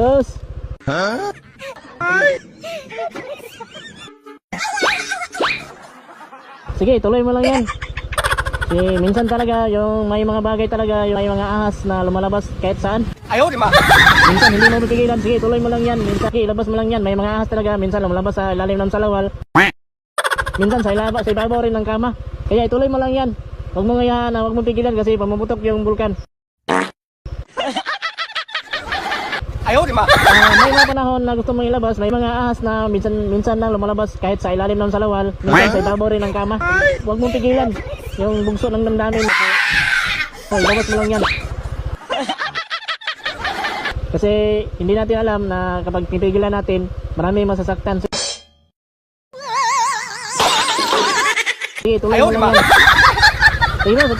Tapos, sige, tuloy mo lang yan. Si, minsan talaga, yung may mga bagay talaga, yung may mga ahas na lumalabas kahit saan. Ayaw, di ma. Minsan hindi mo mapigilan, sige, tuloy mo lang yan. Minsan, sige, ilabas mo lang yan. May mga ahas talaga, minsan lumalabas sa ilalim ng salawal. Minsan sa ilaba, sa ibabaw rin ng kama. Kaya ituloy mo lang yan. Huwag mo ngayon, huwag mo pigilan kasi pamamutok yung bulkan. Ayaw, di ma. Ah, may mga panahon na gusto mong ilabas, may mga ahas na minsan minsan lang lumalabas kahit sa ilalim ng salawal, minsan sa ibabaw rin ng kama. Huwag mong pigilan. Yung bugso ng damdamin. Oh, ilabas mo lang yan. Kasi hindi natin alam na kapag pipigilan natin, marami masasaktan. Sige, tuloy mo lang ba? yan. Sige mo,